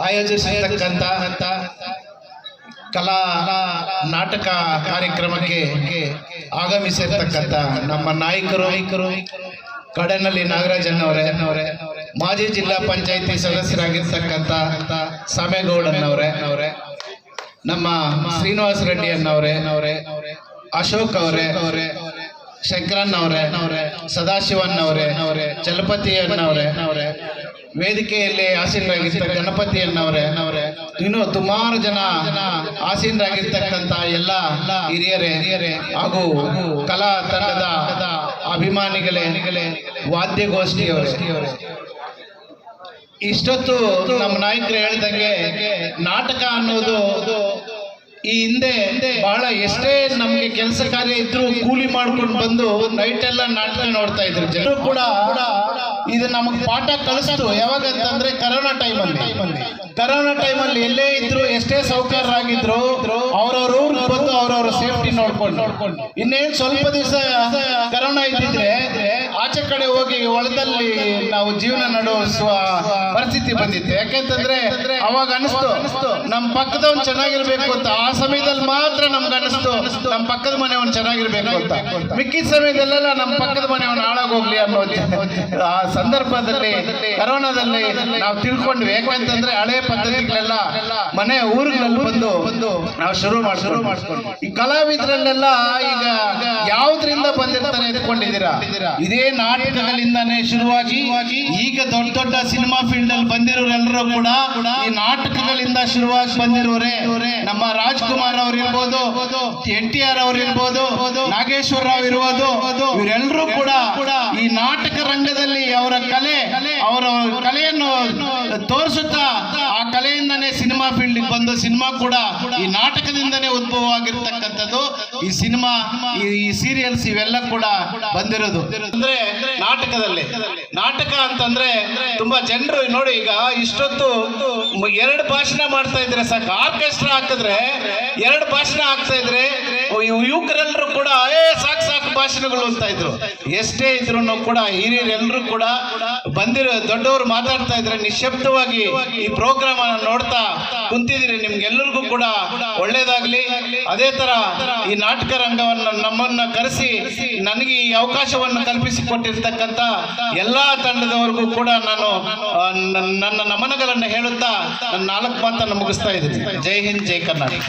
ಆಯೋಜಿಸಿರ್ತಕ್ಕಂಥ ಕಲಾ ನಾಟಕ ಕಾರ್ಯಕ್ರಮಕ್ಕೆ ಆಗಮಿಸಿರ್ತಕ್ಕಂಥ ನಮ್ಮ ನಾಯಕರು ಐಕರು ಕಡನಳ್ಳಿ ನಾಗರಾಜನ್ನವರೇ ಮಾಜಿ ಜಿಲ್ಲಾ ಪಂಚಾಯಿತಿ ಸದಸ್ಯರಾಗಿರ್ತಕ್ಕಂಥ ಸಾಮೇಗೌಡನ್ನವರೇ ಅವರೇ ನಮ್ಮ ಶ್ರೀನಿವಾಸ ರೆಡ್ಡಿ ಅನ್ನವರೇ ಅವರೇ ಅಶೋಕ್ ಅವರೇ ಅವರೇ ಶಂಕರನ್ ಅವರೇ ಅವರೇ ಸದಾಶಿವನ್ ಅವರೇ ಅವರೇ ಚಲಪತಿ ಅನ್ನವರೇ ಅವರೇ ವೇದಿಕೆಯಲ್ಲಿ ಆಸೀನರಾಗಿರ್ತ ಗಣಪತಿ ಅನ್ನವರೇ ಅನ್ನವರೇ ಇನ್ನು ಸುಮಾರು ಜನ ಆಸೀನರಾಗಿರ್ತಕ್ಕಂತ ಎಲ್ಲ ಹಿರಿಯರೇ ಹಿರಿಯರೇ ಹಾಗೂ ಕಲಾ ತಂಡದ ಅಭಿಮಾನಿಗಳೇ ವಾದ್ಯಗೋಷ್ಠಿಯವರೇ. ಇಷ್ಟೊತ್ತು ನಮ್ಮ ನಾಯಕರು ಹೇಳ್ದಂಗೆ ನಾಟಕ ಅನ್ನೋದು ಈ ಹಿಂದೆ ಬಹಳ ಎಷ್ಟೇ ನಮ್ಗೆ ಕೆಲಸ ಕಾರ್ಯ ಇದ್ರು ಕೂಲಿ ಮಾಡ್ಕೊಂಡು ಬಂದು ನೈಟ್ ಎಲ್ಲ ನಾಟಕ ನೋಡ್ತಾ ಇದ್ರು ಜನರು ಕೂಡ ಇದು ನಮಗೆ ಪಾಠ ಕಲಿಸೋದು ಯಾವಾಗ ಅಂತಂದ್ರೆ ಕರೋನಾ ಟೈಮಲ್ಲಿ. ಕರೋನಾ ಅಲ್ಲಿ ಎಲ್ಲೇ ಇದ್ರು ಎಷ್ಟೇ ಸೌಕರ್ಯರಾಗಿದ್ರು ಅವ್ರವ್ರ ಬಂದು ಅವ್ರವ್ರ ಸೇಫ್ಟಿ ನೋಡ್ಕೊಂಡು. ನೋಡ್ಕೊಂಡು ಇನ್ನೇನ್ ಸ್ವಲ್ಪ ದಿವಸ ಕರೋನಾ ಇದ್ದಿದ್ರೆ ಆಚೆ ಕಡೆ ಹೋಗಿ ಹೊಲದಲ್ಲಿ ನಾವು ಜೀವನ ನಡೆಸುವ ಪರಿಸ್ಥಿತಿ ಬಂದಿತ್ತು. ಯಾಕೆಂತಂದ್ರೆ ಅವಾಗ ಅನಿಸ್ತು ನಮ್ಮ ಪಕ್ಕದವನ್ ಚೆನ್ನಾಗಿರ್ಬೇಕು ಅಂತ. ಆ ಸಮಯದಲ್ಲಿ ಮಾತ್ರ ನಮ್ಗೆ ಅನಿಸ್ತು ನಮ್ಮ ಪಕ್ಕದ ಮನೆಯವನ್ ಚೆನ್ನಾಗಿರ್ಬೇಕು ಅಂತ. ಮಿಕ್ಕಿದ ಸಮಯದಲ್ಲೆಲ್ಲ ನಮ್ಮ ಪಕ್ಕದ ಮನೆಯವನ್ ಹಾಳಾಗೋಗ್ಲಿ ಅನ್ನೋ ಆ ಸಂದರ್ಭದಲ್ಲಿ ಕರೋನಾದಲ್ಲಿ ನಾವು ತಿಳ್ಕೊಂಡ್ವಿ. ಯಾಕಂತಂದ್ರೆ ಹಳೆ ಪದ್ಧತಿಗಳೆಲ್ಲ ಮನೆ ಊರುಗಳಲ್ಲಿ ಬಂದು ಬಂದು ನಾವು ಶುರು ಮಾಡಿ ಶುರು ಮಾಡಿಸ್ಕೊಂಡು ಈ ಕಲಾವಿದರಲ್ಲೆಲ್ಲ ಈಗ ಯಾವ್ದ್ರಿಂದ ಬಂದಿರ್ತಾರೆ ಎತ್ಕೊಂಡಿದ್ದೀರಾ ಇದೇ ನಾಟಕಗಳಿಂದಾನೇ ಶುರುವಾಗಿ ಈಗ ದೊಡ್ಡ ದೊಡ್ಡ ಸಿನಿಮಾ ಫೀಲ್ಡ್ ಅಲ್ಲಿ ಬಂದಿರೋರೆಲ್ಲರೂ ಕೂಡ ಈ ನಾಟಕಗಳಿಂದ ಶುರುವಾಗಿ ಬಂದಿರೋರೆ. ನಮ್ಮ ರಾಜ್ಕುಮಾರ್ ಅವ್ರು ಇರ್ಬೋದು ಎನ್ ಟಿ ಆರ್ ಅವ್ರು ಇರ್ಬೋದು ನಾಗೇಶ್ವರ ರಾವ್ ಇರ್ಬೋದು, ಇವರೆಲ್ಲರೂ ಕೂಡ ಈ ನಾಟಕ ರಂಗದಲ್ಲಿ ಅವರ ಕಲೆ ಅವರ ಕಲೆಯನ್ನು ತೋರಿಸುತ್ತಾ ಆ ಕಲೆಯಿಂದನೇ ಸಿನಿಮಾ ಫೀಲ್ಡ್ ಬಂದು ಸಿನಿಮಾ ಕೂಡ ಈ ನಾಟಕದಿಂದನೇ ಉದ್ಭವ ಆಗಿರ್ತಕ್ಕಂಥದ್ದು ಈ ಸಿನಿಮಾ ಈ ಸೀರಿಯಲ್ಸ್ ಇವೆಲ್ಲ ಕೂಡ ಬಂದಿರೋದು. ಅಂದ್ರೆ ನಾಟಕದಲ್ಲಿ. ನಾಟಕ ಅಂತಂದ್ರೆ ತುಂಬಾ ಜನರು ನೋಡಿ ಈಗ ಇಷ್ಟೊತ್ತು ಎರಡು ಭಾಷಣ ಮಾಡ್ತಾ ಇದ್ರೆ ಸಾಕು. ಆರ್ಕೆಸ್ಟ್ರಾ ಹಾಕಿದ್ರೆ ಎರಡು ಭಾಷಣ ಆಗ್ತಾ ಇದ್ರೆ ಯುವಕರೆಲ್ಲರೂ ಕೂಡ, ಏ, ಸಾಕು ಸಾಕು ಭಾಷಣಗಳು ಅಂತ ಇದ್ರು. ಎಷ್ಟೇ ಇದ್ರು ಕೂಡ ಹಿರಿಯರೆಲ್ಲರೂ ಕೂಡ ಬಂದಿರೋ, ದೊಡ್ಡವರು ಮಾತಾಡ್ತಾ ಇದ್ರೆ ನಿಶಬ್ದವಾಗಿ ಈ ಪ್ರೋಗ್ರಾಮ್ ನೋಡ್ತಾ ಕುಂತಿದ್ದೀರಿ. ನಿಮ್ಗೆಲ್ಲರಿಗೂ ಕೂಡ ಒಳ್ಳೇದಾಗ್ಲಿ. ಅದೇ ತರ ಈ ನಾಟಕ ರಂಗವನ್ನ ನಮ್ಮನ್ನ ಕರೆಸಿ ನನಗೆ ಈ ಅವಕಾಶವನ್ನು ಕಲ್ಪಿಸಿ ಕೊಟ್ಟಿರ್ತಕ್ಕಂಥ ಎಲ್ಲಾ ತಂಡದವರೆಗೂ ಕೂಡ ನಾನು ನನ್ನ ನಮನಗಳನ್ನು ಹೇಳುತ್ತಾ ನನ್ನ ನಾಲ್ಕು ಮಾತನ್ನು ಮುಗಿಸ್ತಾ ಇದ್ದೀನಿ. ಜೈ ಹಿಂದ್, ಜೈ ಕರ್ನಾಟಕ.